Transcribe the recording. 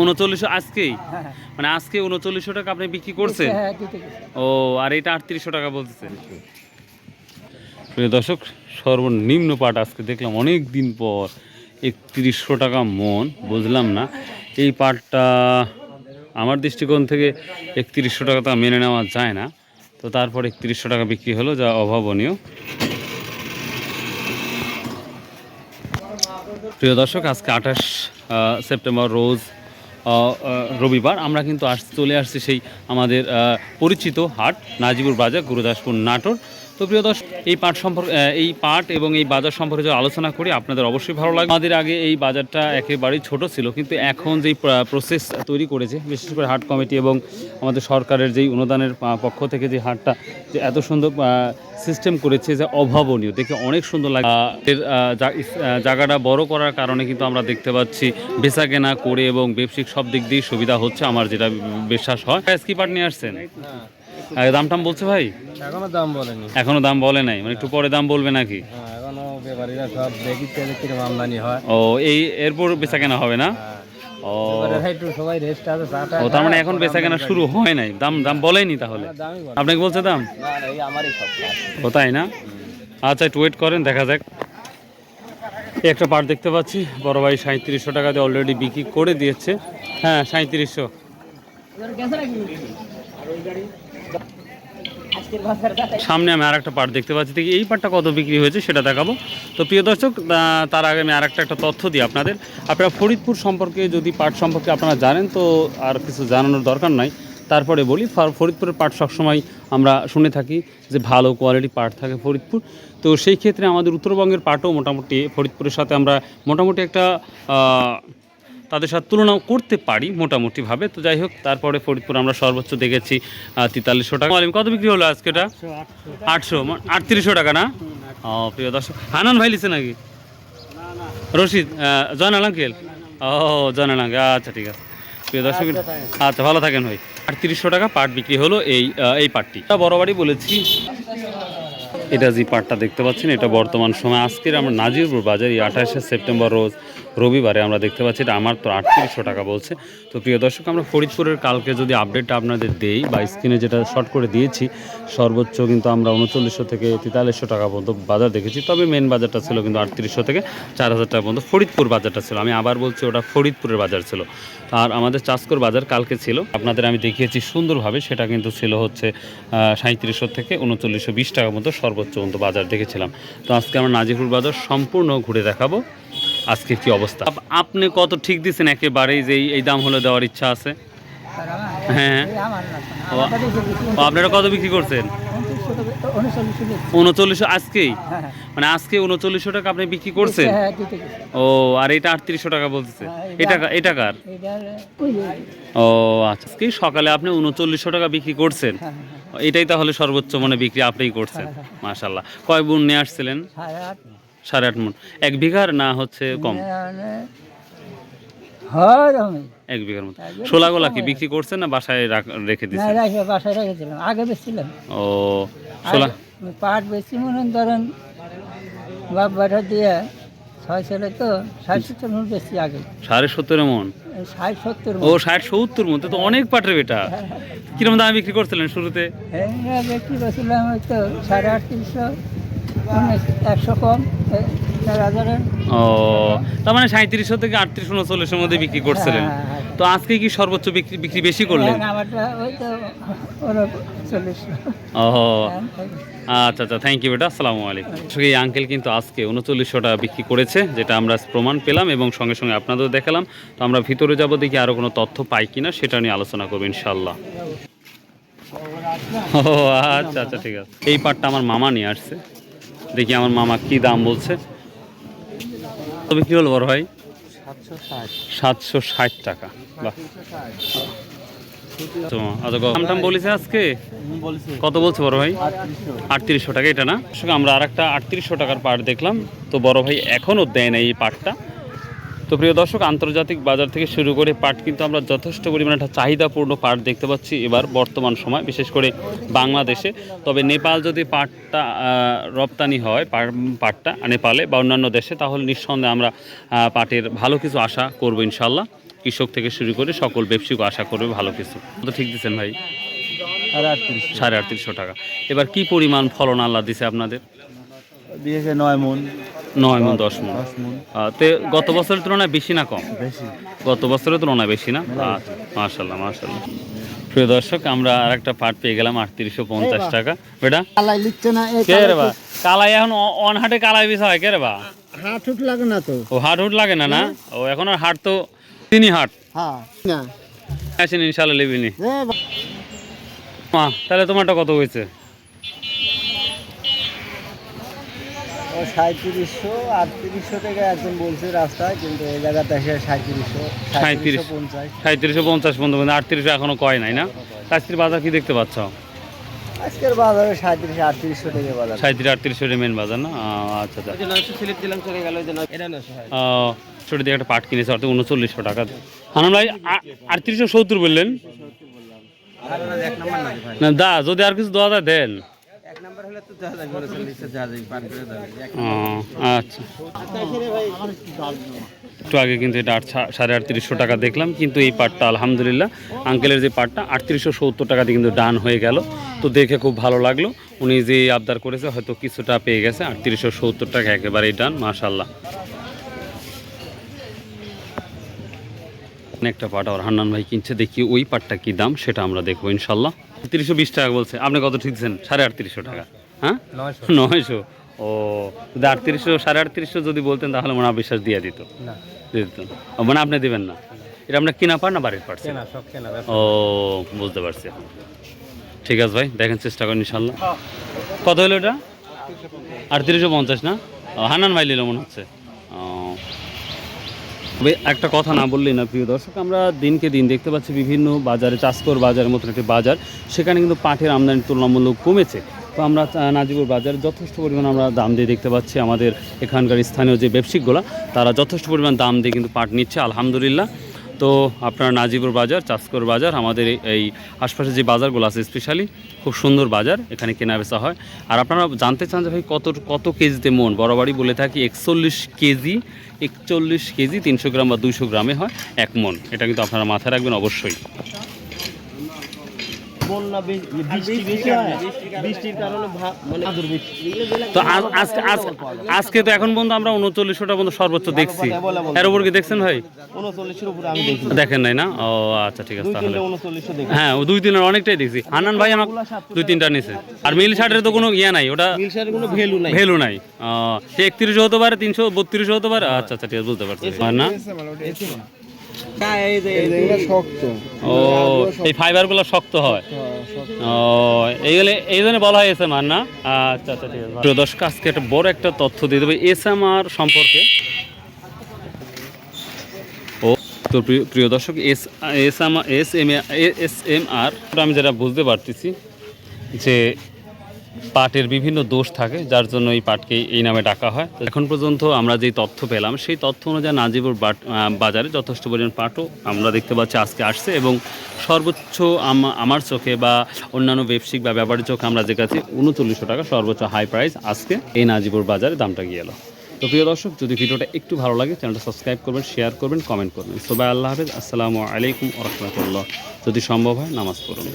উনচল্লিশশো। আজকেই হ্যাঁ, হ্যাঁ। মানে আজকে উনচল্লিশশো টাকা আপনি বিক্রি করছেন হ্যাঁ। ও আর এটা আটত্রিশশো টাকা বলতেছেন প্রিয় দর্শক সর্বনিম্ন পাট আজকে দেখলাম অনেক দিন পর একত্রিশশো টাকা মন বুঝলাম না এই পাটটা আমার দৃষ্টিকোণ থেকে একত্রিশশো টাকা তা মেনে নেওয়া যায় না তো তারপর একত্রিশশো টাকা বিক্রি হলো যা অভাবনীয় প্রিয় দর্শক আজকে আঠাশ সেপ্টেম্বর রোজ রবিবার আমরা কিন্তু আস, চলে আসছি সেই আমাদের পরিচিত হাট, নাজিবুর বাজার, গুরুদাসপুর নাটোর। তো প্রিয় দর্শক, এই পাট সম্পর্কে এই পাট এবং এই বাজার সম্পর্কে যে আলোচনা করি, আপনাদের অবশ্যই ভালো লাগবে। আমাদের আগে এই বাজারটা একেবারেই ছোট ছিল, কিন্তু এখন যেই প্রসেস তৈরি করেছে, বিশেষ করে হাট কমিটি এবং আমাদের সরকারের যেই অনুদানের পক্ষ থেকে যে হাটটা যে এত সুন্দর সিস্টেম করেছে যে অভাবনীয়, দেখে অনেক সুন্দর লাগে জায়গাটা বড় করার কারণে কিন্তু আমরা দেখতে পাচ্ছি বেচা কেনা করে এবং ব্যবসায়িক সব দিক দিয়ে সুবিধা হচ্ছে, আমার যেটা বিশ্বাস হয়। কি পাট নিয়ে আসছেন? দাম টাম বলছে ভাই? এখনও দাম বলেনি। এখনও দাম বলে নাই মানে একটু পরে দাম বলবে নাকি? হ্যাঁ এখনও ব্যাপারীরা সব দেখি তেলে কীরকম আমদানি হয়। ও এই এরপর বেচা কেনা হবে না? ও। সবাই রেস্ট আছে ও তার মানে এখন বেচা কেনা শুরু হয় নাই। দাম দাম বলেনি তাহলে? আপনাকে বলছে দাম? না না, এই আমারই সব ও তাই না? আচ্ছা একটু ওয়েট করেন দেখা যাক। একটা পাট দেখতে পাচ্ছি। বড় ভাই সাঁত্রিশশো টাকা দিয়ে অলরেডি বিক্রি করে দিয়েছে। হ্যাঁ সাঁত্রিশশো সামনে আমি আর একটা পাট দেখতে পাচ্ছি। দেখি, এই পাটটা কত বিক্রি হয়েছে সেটা দেখাবো। তো প্রিয় দর্শক তার আগে আমি আর একটা একটা তথ্য দিই আপনাদের। আপনারা ফরিদপুর সম্পর্কে যদি পাট সম্পর্কে আপনারা জানেন, তো আর কিছু জানানোর দরকার নাই। তারপরে বলি ফরিদপুরের পাট সবসময় আমরা শুনে থাকি যে ভালো কোয়ালিটি পাট থাকে ফরিদপুর। তো সেই ক্ষেত্রে আমাদের উত্তরবঙ্গের পাটও মোটামুটি ফরিদপুরের সাথে আমরা মোটামুটি একটা তাদের সাথে তুলনা করতে পারি মোটামুটিভাবে। তো যাই হোক তারপরে ফরিদপুর আমরা সর্বোচ্চ দেখেছি তেতাল্লিশশো টাকা। কত বিক্রি হলো আজকে এটা? আটশো আটত্রিশশো টাকা না? ও প্রিয় দর্শক হানান ভাই লিছে নাকি? রশিদ জয়নাল আঙ্কেল ও জয়নাল আঙ্কেল আচ্ছা ঠিক আছে। প্রিয় দর্শক আচ্ছা ভালো থাকেন ভাই। আটত্রিশশো টাকা পাট বিক্রি হলো এই এই পাটটি। বাড়ি বলেছি। এটা যে পাটটা দেখতে পাচ্ছেন এটা বর্তমান সময়। আজকের আমরা নাজিরপুর বাজার এই আঠাশে সেপ্টেম্বর রোজ রবিবারে আমরা দেখতে পাচ্ছি এটা আমার তো আটত্রিশশো টাকা বলছে। তো প্রিয় দর্শক, আমরা ফরিদপুরের কালকে যদি আপডেটটা আপনাদের দেই বা স্ক্রিনে যেটা শর্ট করে দিয়েছি, সর্বোচ্চ কিন্তু আমরা উনচল্লিশশো থেকে তেতাল্লিশশো টাকা পর্যন্ত বাজার দেখেছি। তবে মেন বাজারটা ছিল কিন্তু আটত্রিশশো থেকে চার হাজার টাকা পর্যন্ত ফরিদপুর বাজারটা ছিল। আমি আবার বলছি, ওটা ফরিদপুরের বাজার ছিল। আর আমাদের চাষকর বাজার কালকে ছিল। আপনাদের আমি দেখিয়েছি সুন্দরভাবে, সেটা কিন্তু ছিল হচ্ছে সাঁত্রিশশো থেকে উনচল্লিশশো বিশ টাকা মতো সর্বোচ্চ পর্যন্ত বাজার দেখেছিলাম। তো আজকে আমরা নাজিপুর বাজার সম্পূর্ণ ঘুরে দেখাবো। আজকে কি অবস্থা? আপ- আপনি কত ঠিক দিচ্ছেন একেবারেই যে এই- দাম হলে দেওয়ার ইচ্ছা আছে? হ্যাঁ ও, আপনারা কত বিক্রি করছেন? উনচল্লিশশো আজকেই? হ্যাঁ, মানে আজকে উনচল্লিশশো টাকা আপনি বিক্রি করছেন? ও আর এটা আটত্রিশশো টাকা বলতেছে। হ্যাঁ, এটা এটা কার ও আচ্ছা আজকে সকালে আপনি উনচল্লিশশো টাকা বিক্রি করছেন। হ্যাঁ, এটাই তাহলে সর্বোচ্চ মানে বিক্রি আপনিই করছেন মাশাল্লাহ কয় বোন নিয়ে আসছিলেন? সাড়ে আট মন। এক বিঘার না হচ্ছে কম? হয় এক বিঘার মতো। একবারে ষোলাগোলা কি বিক্রি করছেন না বাসায় রাখ- দিচ্ছেন? বাসায় রেখেছিলাম আগে বেচছিলাম। ও আগে পাট বেশি মনে ধরেন বাপ বাটা দিয়ে ছয় ছেলে তো ষাট সত্তর মন বেশি আগে। সাড়ে সত্তর মন? ষাট সত্তর ও ষাট সত্তর মতো তো অনেক পাটের বেটা। কীরকম দামে বিক্রি করছিলেন শুরুতে? হ্যাঁ বিক্রি করছিলাম ওই তো সাড়ে আটত্রিশশো একশো কম ও তার মানে সাঁত্রিশশো থেকে আটত্রিশ উনচল্লিশের মধ্যে বিক্রি করছিলেন। হ্যাঁ, হ্যাঁ, তো আজকে কি সর্বোচ্চ বিক্রি বিক্রি বেশি করলেন? হ্যাঁ, ও আচ্ছা আচ্ছা থ্যাংক ইউ বেটা আসসালামু আলাইকুম। এই আঙ্কেল কিন্তু আজকে উনচল্লিশশো টাকা বিক্রি করেছে যেটা আমরা প্রমাণ পেলাম এবং সঙ্গে সঙ্গে আপনাদেরও দেখালাম। তো আমরা ভিতরে যাব দেখি আরও কোনো তথ্য পাই কিনা সেটা নিয়ে আলোচনা করব ইনশাল্লাহ ও আচ্ছা। আচ্ছা ঠিক আছে। এই পাটটা আমার মামা নিয়ে আসছে। দেখি আমার মামা কি দাম বলছে। তবে কি হলো বড় ভাই? সাতশো ষাট টাকা। বাহ। আচ্ছা বলেছে আজকে? কত বলছে বড় ভাই? আটত্রিশশো টাকা, এটা না? আমরা আর একটা আটত্রিশশো টাকার পাট দেখলাম। তো বড় ভাই এখনও দেয় না এই পাটটা। তো প্রিয় দর্শক আন্তর্জাতিক বাজার থেকে শুরু করে পাট কিন্তু আমরা যথেষ্ট পরিমাণে একটা চাহিদাপূর্ণ পাট দেখতে পাচ্ছি এবার বর্তমান সময় বিশেষ করে বাংলাদেশে। তবে নেপাল যদি পাটটা রপ্তানি হয় পাটটা নেপালে বা অন্যান্য দেশে তাহলে নিঃসন্দেহে আমরা পাটের ভালো কিছু আশা করব ইনশাল্লাহ কৃষক থেকে শুরু করে সকল ব্যবসায়িক আশা করবে ভালো কিছু। তো ঠিক দিচ্ছেন ভাই? সাড়ে আটত্রিশশো টাকা। এবার কি পরিমাণ ফলন আল্লাহ দিছে আপনাদের? দিয়েছে নয় মন। নয় মন দশ মন। তে গত বছরের তুলনায় বেশি না কম? গত বছরের তুলনায় বেশি না? আচ্ছা মাশাল্লাহ মাশাল্লাহ প্রিয় দর্শক আমরা আর একটা পাট পেয়ে গেলাম আটত্রিশশো পঞ্চাশ টাকা। বেটা? কালাই লিখছে না কে রে বা? কালাই এখন অন হাটে কালাই বিষয় হয় কে রে বা? হাট উঠ লাগে না তো। ও হাট হুট লাগে না না? ও এখন আর হাট তো তিনি হাট। হ্যাঁ না। আসেন ইনশাল্লাহ লিবিনি। মা তাহলে তোমারটা কত হয়েছে? সাঁত্রিশশো আটত্রিশশো থেকে একজন বলছে রাস্তায় কিন্তু এই জায়গাতে এসে সাঁত্রিশশো সাঁত্রিশ। পঞ্চাশ। সাঁত্রিশশো পঞ্চাশ পর্যন্ত আটত্রিশশো এখনও কয় নাই না? কাস্তির বাজার কি দেখতে পাচ্ছ? আজকের বাজারে সাঁত্রিশ আটত্রিশশো থেকে বাজার। সাঁত্রিশ আটত্রিশশো মেন বাজার না? আচ্ছা আচ্ছা। স্লিপ দিলাম চলে গেল এটা নশো আহ, ছোট দিয়ে একটা পাট কিনেছে অর্থাৎ উনচল্লিশশো টাকা। ভাই আটত্রিশশো সত্তর বললেন? না দা যদি আর কিছু দেওয়া যায় দেন। আচ্ছা। একটু আগে কিন্তু এটা আট সাড়ে আটত্রিশশো টাকা দেখলাম, কিন্তু এই পাটটা আলহামদুলিল্লাহ আঙ্কেলের যে পাটটা, আটত্রিশশো সত্তর টাকাতে কিন্তু ডান হয়ে গেল। তো দেখে খুব ভালো লাগল। উনি যে আবদার করেছে, হয়তো কিছুটা পেয়ে গেছে। আটত্রিশশো সত্তর টাকা একেবারেই ডান মাশাল্লাহ একটা পাট, আর হান্নান ভাই কিনছে, দেখি ওই পাটটা কি দাম, সেটা আমরা দেখব ইনশাল্লাহ তিরিশশো বিশ টাকা বলছে। আপনি কত ঠিক দিচ্ছেন সাড়ে আটত্রিশশো টাকা। হ্যাঁ? নয়শো। ও যদি আটত্রিশশো সাড়ে আটত্রিশশো যদি বলতেন তাহলে মনে বিশ্বাস দিয়ে দিত। দিয়ে দিত। মানে আপনি দেবেন না? এটা আপনার কিনা পার না বাড়ির পারছেন ও বুঝতে পারছি ঠিক আছে ভাই দেখেন চেষ্টা করেন ইনশাল্লাহ। কত হলো এটা? আটত্রিশশো পঞ্চাশ না? ও, হান্নান ভাই নিল মনে হচ্ছে। ও। তবে একটা কথা না বললেই না, প্রিয় দর্শক, আমরা দিনকে দিন দেখতে পাচ্ছি বিভিন্ন বাজারে, চাষকর বাজারের মতো একটি বাজার। সেখানে কিন্তু পাটের আমদানি তুলনামূলক কমেছে। তো আমরা নাজিবুর বাজারে যথেষ্ট পরিমাণ আমরা দাম দিয়ে দেখতে পাচ্ছি আমাদের এখানকার স্থানীয় যে ব্যবসায়িকগুলো, তারা যথেষ্ট পরিমাণ দাম দিয়ে কিন্তু পাট নিচ্ছে, আলহামদুলিল্লাহ। তো আপনার নাজিবুর বাজার, চাষকর বাজার, আমাদের এই- আশপাশে যে বাজারগুলো আছে স্পেশালি খুব সুন্দর বাজার, এখানে কেনা বেচা হয়। আর আপনারা জানতে চান যে ভাই কত কত কেজিতে মন? বরাবরই বলে থাকি, একচল্লিশ কেজি একচল্লিশ কেজি তিনশো গ্রাম বা দুইশো গ্রামে হয় এক মন। এটা কিন্তু আপনারা মাথায় রাখবেন অবশ্যই। বন্যা বৃষ্টি বেশি হয়। বৃষ্টির কারণে মানে তো আজকে আজকে তো এখন পর্যন্ত আমরা উনচল্লিশশোটা পর্যন্ত সর্বোচ্চ দেখছি। এর উপর কি দেখছেন ভাই? উনচল্লিশের উপরে আমি দেখি দেখেন নাই না? ও আচ্ছা ঠিক আছে তাহলে। হ্যাঁ দুই তিনের অনেকটাই দেখছি। হান্নান ভাই আমাকে দুই তিনটা নিছে। আর মিল শার্টের তো কোনো ইয়ে নাই ওটা কোনো ভ্যালু নাই। ভ্যালু নাই। সে হতে পারে তিনশো বত্রিশও হতে পারে? আচ্ছা আচ্ছা ঠিক আছে বুঝতে পারছি। না? ও এই ফাইবারগুলো শক্ত হয়। ও এইগুলো এই জন্য বলা না আচ্ছা আচ্ছা ঠিক আছে দর্শক আজকে একটা বড় একটা তথ্য দিয়ে দেবে এস এম আর সম্পর্কে। ও তো প্রিয়- প্রিয় দর্শক S S M S M আর আমি যেটা বুঝতে পারতেছি যে পাটের বিভিন্ন দোষ থাকে, যার জন্য এই পাটকে এই নামে ডাকা হয়। এখন পর্যন্ত আমরা যে তথ্য পেলাম, সেই তথ্য অনুযায়ী নাজিবুর বাজারে যথেষ্ট পরিমাণ পাটও আমরা দেখতে পাচ্ছি আজকে আসছে এবং সর্বোচ্চ আম- আমার চোখে বা অন্যান্য ব্যবসায়িক বা ব্যাপারীর চোখে আমরা কাছে উনচল্লিশশো টাকা সর্বোচ্চ হাই প্রাইস আজকে এই নাজিবুর বাজারে দামটা গিয়ে এলো। তো প্রিয় দর্শক, যদি ভিডিওটা একটু ভালো লাগে, চ্যানেলটা সাবস্ক্রাইব করবেন, শেয়ার করবেন, কমেন্ট করবেন। সবাই আল্লাহ হাফেজ, আসসালামু আলাইকুম রহমতুল্লাহ। যদি সম্ভব হয়, নামাজ পড়ুন।